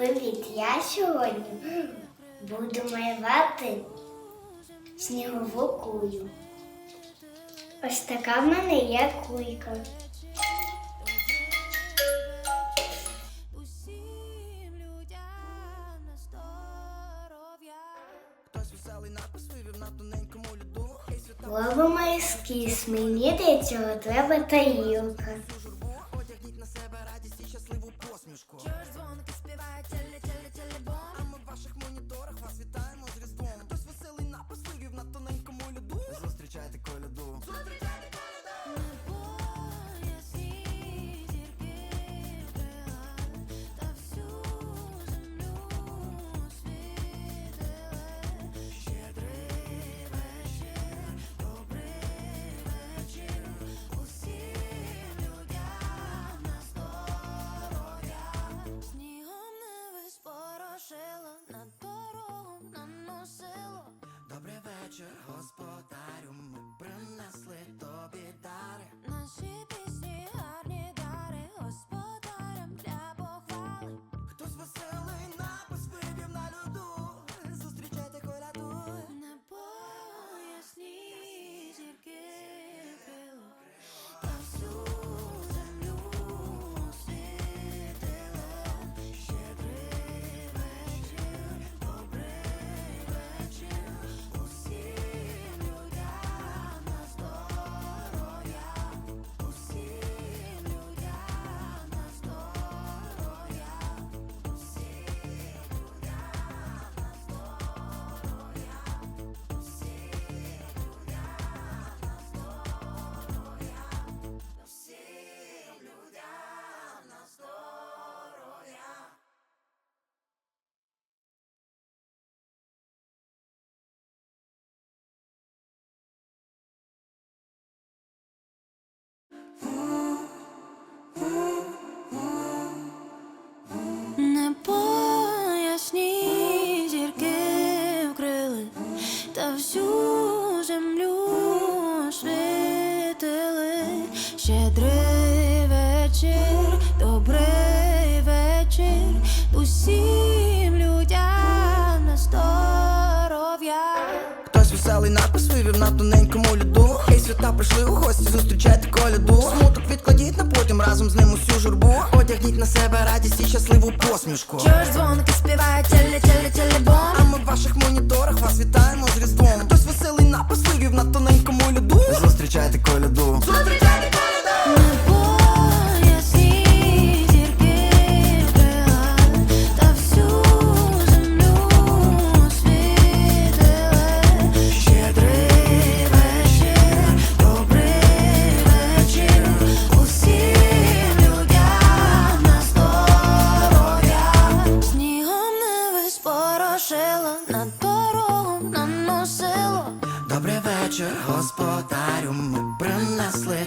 Привіт, я сьогодні буду малювати снігову кулю. Ось така в мене є кулька. Робимо ескіз. Мені для цього треба тарілка. На тоненькому льоду. Хей, свята прийшли у гості, зустрічайте коляду. Смуток відкладіть на потім разом з ним усю журбу. Одягніть на себе радість і щасливу посмішку. Чуєш дзвоники співають тілі, тілі бом А ми в ваших моніторах вас вітаємо з Різдвом. Хтось веселий напис вивів на тоненькому льоду. Зустрічайте коляду. Зустрічайте ясні господарю. Ми принесли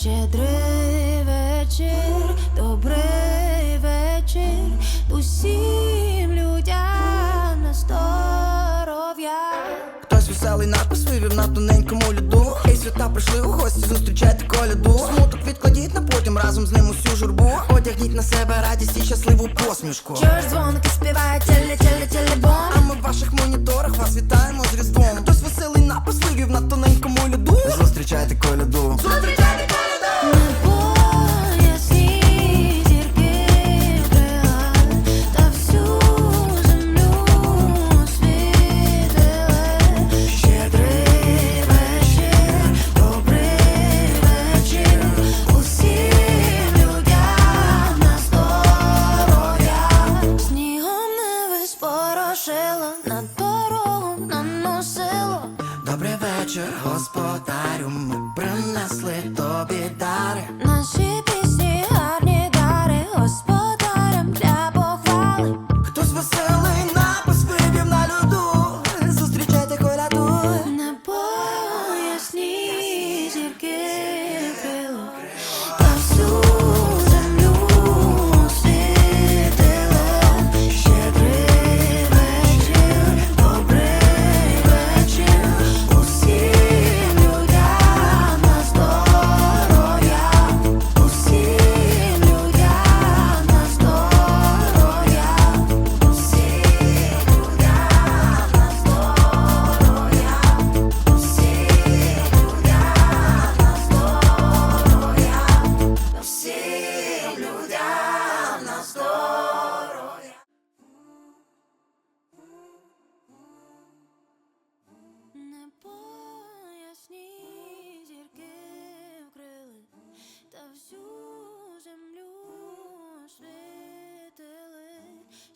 Щедрий вечір, добрий вечір, усім людям на здоров'я. Хтось веселий напис вивів на тоненькому льоду. Хей, свята прийшли у гості, зустрічайте коляду. Смуток відкладіть на потім разом з ним усю журбу. Одягніть на себе радість і щасливу посмішку. Чуєш дзвоники співають теле теле телебом. А ми в ваших моніторах вас вітаємо з Різдвом. Хтось веселий напис вивів на тоненькому льоду. Зустрічайте коляду. Небо ясні душило, на дорогу наносило. Добрий вечір, господарю. Ми принесли тобі дари. Наші пісні гарні дари, господарям для похвали. Хтось веселий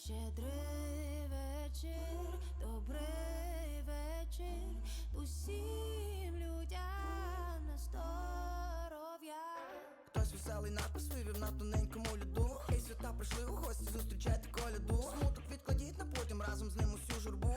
Щедрий вечір, добрий вечір, усім людям на здоров'я. Хтось веселий напис вивів на тоненькому льоду. Хей, свята прийшли у гості, зустрічайте коляду. Смуток відкладіть на потім разом з ним усю журбу.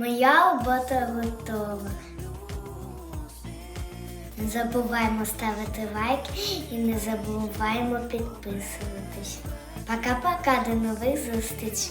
Моя робота готова. Не забуваємо ставити лайк і не забуваємо підписуватись. Пока-пока, до нових зустрічей!